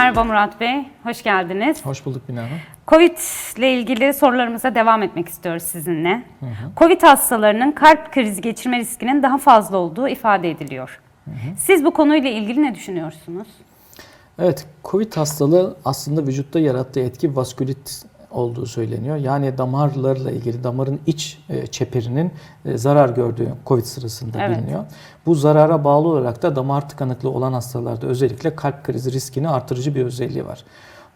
Merhaba Murat Bey, hoş geldiniz. Hoş bulduk Bina Hanım. Covid ile ilgili sorularımıza devam etmek istiyoruz sizinle. Covid hastalarının kalp krizi geçirme riskinin daha fazla olduğu ifade ediliyor. Siz bu konuyla ilgili ne düşünüyorsunuz? Evet, Covid hastalığı aslında vücutta yarattığı etki vaskülit olduğu söyleniyor. Yani damarlarla ilgili damarın iç e, çeperinin e, zarar gördüğü Covid sırasında Evet. biliniyor. Bu zarara bağlı olarak da damar tıkanıklığı olan hastalarda özellikle kalp krizi riskini artırıcı bir özelliği var.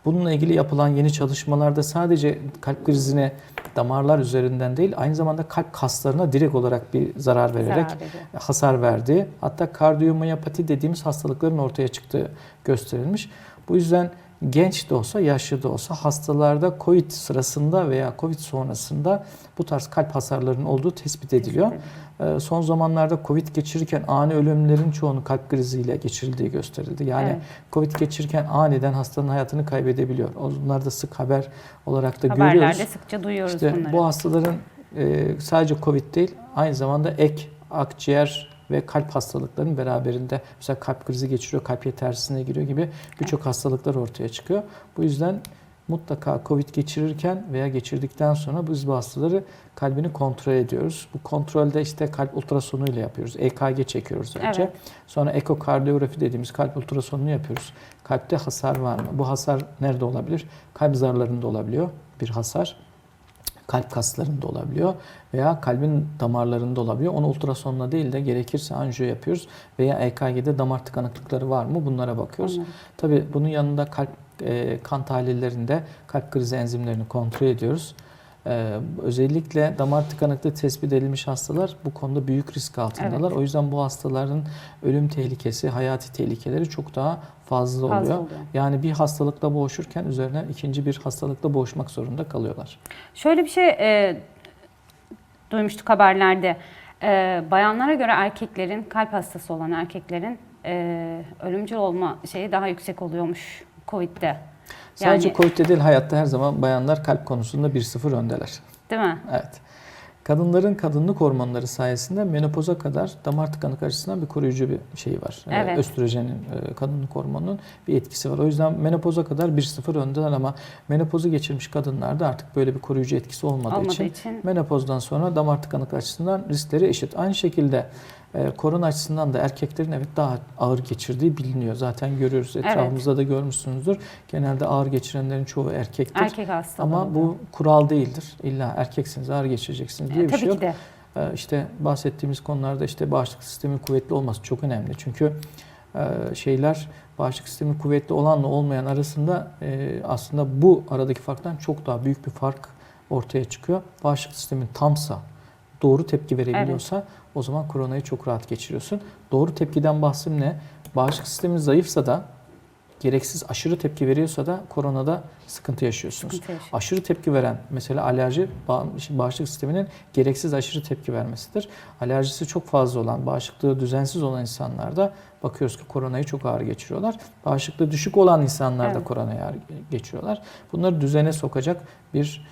Bununla ilgili yapılan yeni çalışmalarda sadece kalp krizine damarlar üzerinden değil aynı zamanda kalp kaslarına direkt olarak bir zarar vererek Zarar hasar verdiği hatta kardiyomiyopati dediğimiz hastalıkların ortaya çıktığı gösterilmiş. Bu yüzden genç de olsa yaşlı da olsa hastalarda COVID sırasında veya COVID sonrasında bu tarz kalp hasarlarının olduğu tespit ediliyor. Ee, Son zamanlarda COVID geçirirken ani ölümlerin çoğunu kalp kriziyle geçirildiği gösterildi. Yani Evet. COVID geçirirken aniden hastanın hayatını kaybedebiliyor. Bunlar da sık haber olarak da görüyoruz. Haberlerde sıkça duyuyoruz İşte bunları. bu hastaların e, sadece COVID değil, aynı zamanda ek, akciğer ve kalp hastalıklarının beraberinde mesela kalp krizi geçiriyor, kalp yetersizliğine giriyor gibi birçok hastalıklar ortaya çıkıyor. Bu yüzden mutlaka COVID geçirirken veya geçirdikten sonra biz bu hastaları kalbini kontrol ediyoruz. Bu kontrolde işte kalp ultrasonuyla yapıyoruz. EKG çekiyoruz önce. Evet. Sonra ekokardiyografi dediğimiz kalp ultrasonunu yapıyoruz. Kalpte hasar var mı? Bu hasar nerede olabilir? Kalp zarlarında olabiliyor bir hasar kalp kaslarında olabiliyor veya kalbin damarlarında olabiliyor. Onu ultrasonla değil de gerekirse anjiyo yapıyoruz veya EKG'de damar tıkanıklıkları var mı bunlara bakıyoruz. Anladım. Tabii bunun yanında kalp e, kan tahlillerinde kalp krizi enzimlerini kontrol ediyoruz. Ee, özellikle damar tıkanıklığı tespit edilmiş hastalar bu konuda büyük risk altındalar. Evet. O yüzden bu hastaların ölüm tehlikesi, hayati tehlikeleri çok daha fazla oluyor. Fazla oluyor. Yani bir hastalıkla boğuşurken üzerine ikinci bir hastalıkla boğuşmak zorunda kalıyorlar. Şöyle bir şey e, duymuştuk haberlerde. E, bayanlara göre erkeklerin, kalp hastası olan erkeklerin e, ölümcül olma şeyi daha yüksek oluyormuş Covid'de. Sadece Yani- Covid'de değil hayatta her zaman bayanlar kalp konusunda 1-0 öndeler. Değil mi? Evet. Kadınların kadınlık hormonları sayesinde menopoza kadar damar tıkanıklığı açısından bir koruyucu bir şey var. Ee, Evet. Östrojenin, e, kadınlık hormonunun bir etkisi var. O yüzden menopoza kadar 1-0 öndeler ama menopozu geçirmiş kadınlarda artık böyle bir koruyucu etkisi olmadığı, Olmadığı için, için. menopozdan sonra damar tıkanıklığı açısından riskleri eşit. Aynı şekilde e, korona açısından da erkeklerin evet daha ağır geçirdiği biliniyor. Zaten görüyoruz. Etrafımızda da görmüşsünüzdür. Genelde ağır geçirenlerin çoğu erkektir. Erkek hastalığı. Ama bu kural değildir. İlla erkeksiniz, ağır geçireceksiniz diye E, bir tabii şey yok. ki de. İşte bahsettiğimiz konularda işte bağışıklık sistemin kuvvetli olması çok önemli. Çünkü e, şeyler bağışıklık sistemi kuvvetli olanla olmayan arasında e, aslında bu aradaki farktan çok daha büyük bir fark ortaya çıkıyor. Bağışıklık sistemin tamsa, doğru tepki verebiliyorsa o zaman koronayı çok rahat geçiriyorsun. Doğru tepkiden bahsim ne? Bağışıklık sistemin zayıfsa da gereksiz aşırı tepki veriyorsa da koronada sıkıntı yaşıyorsunuz. Sıkıntı yaşıyor. Aşırı tepki veren mesela alerji bağ- bağışıklık sisteminin gereksiz aşırı tepki vermesidir. Alerjisi çok fazla olan, bağışıklığı düzensiz olan insanlarda bakıyoruz ki koronayı çok ağır geçiriyorlar. Bağışıklığı düşük olan insanlar da Evet. koronayı ağır geçiriyorlar. Bunları düzene sokacak bir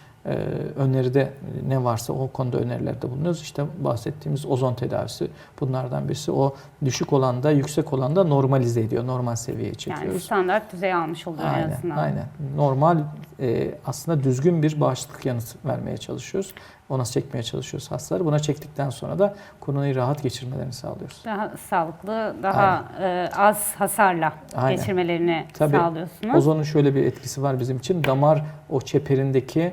öneride ne varsa o konuda önerilerde bulunuyoruz. İşte bahsettiğimiz ozon tedavisi bunlardan birisi. O düşük olanda, yüksek olanda normalize ediyor. Normal seviyeye Yani çekiyoruz. standart düzey almış oluyor en Aynen, azından. aynen. Normal e, aslında düzgün bir bağışıklık yanıt vermeye çalışıyoruz. Ona çekmeye çalışıyoruz hastaları. Buna çektikten sonra da koronayı rahat geçirmelerini sağlıyoruz. Daha sağlıklı, daha e, az hasarla Aynen. geçirmelerini Tabii. sağlıyorsunuz. Ozonun şöyle bir etkisi var bizim için. Damar o çeperindeki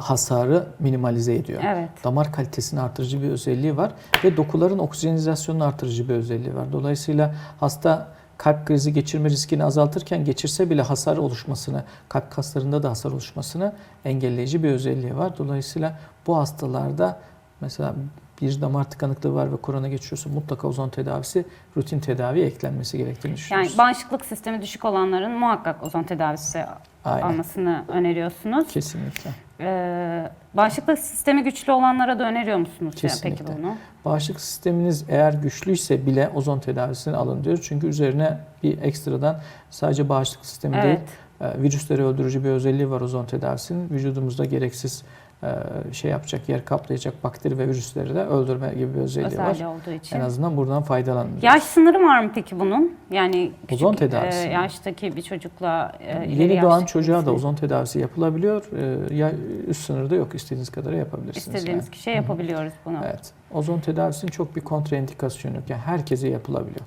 hasarı minimalize ediyor. Evet. Damar kalitesini artırıcı bir özelliği var ve dokuların oksijenizasyonunu artırıcı bir özelliği var. Dolayısıyla hasta kalp krizi geçirme riskini azaltırken geçirse bile hasar oluşmasını, kalp kaslarında da hasar oluşmasını engelleyici bir özelliği var. Dolayısıyla bu hastalarda mesela bir damar tıkanıklığı var ve korona geçiyorsa mutlaka ozon tedavisi rutin tedaviye eklenmesi gerektiğini Yani düşünüyoruz. bağışıklık sistemi düşük olanların muhakkak ozon tedavisi Aynen. almasını öneriyorsunuz. Kesinlikle. Ee, bağışıklık sistemi güçlü olanlara da öneriyor musunuz ya Kesinlikle. peki bunu? Bağışıklık sisteminiz eğer güçlüyse bile ozon tedavisini alın diyoruz. Çünkü üzerine bir ekstradan sadece bağışıklık sistemi değil, Evet. e, virüsleri öldürücü bir özelliği var ozon tedavisinin. Vücudumuzda gereksiz şey yapacak, yer kaplayacak bakteri ve virüsleri de öldürme gibi bir özelliği var. Özelliği olduğu için. En azından buradan faydalanabiliriz. Yaş sınırı var mı peki bunun? Yani küçük Ozon tedavisi e, yaştaki bir çocukla e, Yeni doğan çocuğa da birisine ozon tedavisi yapılabiliyor. E, üst sınırda yok. İstediğiniz kadar yapabilirsiniz. istediğiniz yani. kişiye yapabiliyoruz bunu. Evet. Ozon tedavisinin çok bir kontraindikasyonu yok. Yani herkese yapılabiliyor.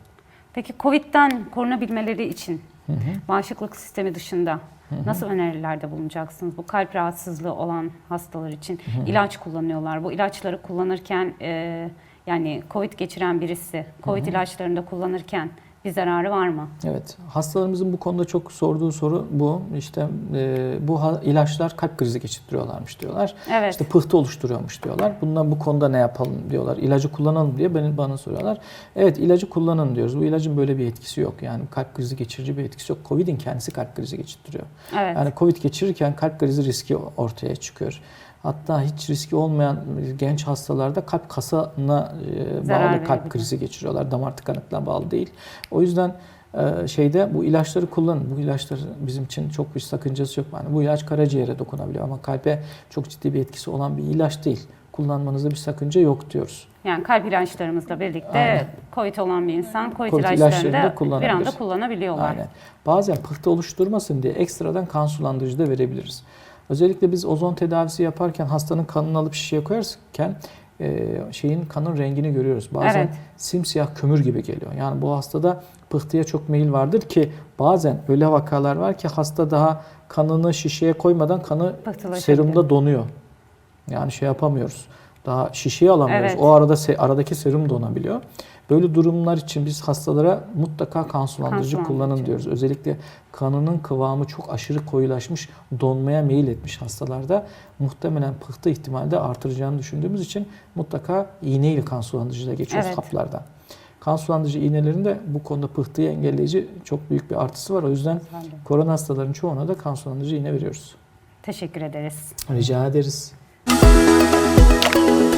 Peki Covid'den korunabilmeleri için Hı hı. bağışıklık sistemi dışında. Nasıl önerilerde bulunacaksınız? Bu kalp rahatsızlığı olan hastalar için ilaç kullanıyorlar. Bu ilaçları kullanırken e, yani Covid geçiren birisi Covid ilaçlarını da kullanırken bir zararı var mı? Evet. Hastalarımızın bu konuda çok sorduğu soru bu. İşte e, bu ilaçlar kalp krizi geçirtiyorlarmış diyorlar. Evet. İşte pıhtı oluşturuyormuş diyorlar. Bundan bu konuda ne yapalım diyorlar. İlacı kullanalım diye beni bana soruyorlar. Evet ilacı kullanın diyoruz. Bu ilacın böyle bir etkisi yok. Yani kalp krizi geçirici bir etkisi yok. Covid'in kendisi kalp krizi geçirtiyor. evet. Yani Covid geçirirken kalp krizi riski ortaya çıkıyor. Hatta hiç riski olmayan genç hastalarda kalp kasına e, Zarar bağlı kalp krizi geçiriyorlar. Damar tıkanıklığına bağlı değil. O yüzden e, şeyde bu ilaçları kullanın. Bu ilaçlar bizim için çok bir sakıncası yok. Yani bu ilaç karaciğere dokunabiliyor ama kalbe çok ciddi bir etkisi olan bir ilaç değil. Kullanmanızda bir sakınca yok diyoruz. Yani kalp ilaçlarımızla birlikte Aynen. COVID olan bir insan COVID, Covid ilaçlarını da bir anda kullanabiliyorlar. Aynen. Bazen pıhtı oluşturmasın diye ekstradan kan sulandırıcı da verebiliriz. Özellikle biz ozon tedavisi yaparken hastanın kanını alıp şişeye koyarken e, şeyin kanın rengini görüyoruz. Bazen Evet. simsiyah kömür gibi geliyor. Yani bu hastada pıhtıya çok meyil vardır ki bazen öyle vakalar var ki hasta daha kanını şişeye koymadan kanı serumda donuyor. Yani şey yapamıyoruz. Daha şişeye alamıyoruz. Evet. O arada se- aradaki serum donabiliyor. Böyle durumlar için biz hastalara mutlaka kan sulandırıcı Kan kullanın diyoruz. Özellikle kanının kıvamı çok aşırı koyulaşmış, donmaya meyil etmiş hastalarda muhtemelen pıhtı ihtimali de artıracağını düşündüğümüz için mutlaka iğneyle kan sulandırıcıya geçiyoruz Evet. haplardan. Kan sulandırıcı iğnelerin de bu konuda pıhtıyı engelleyici çok büyük bir artısı var. O yüzden korona hastaların çoğuna da kan sulandırıcı iğne veriyoruz. Teşekkür ederiz. Rica ederiz. you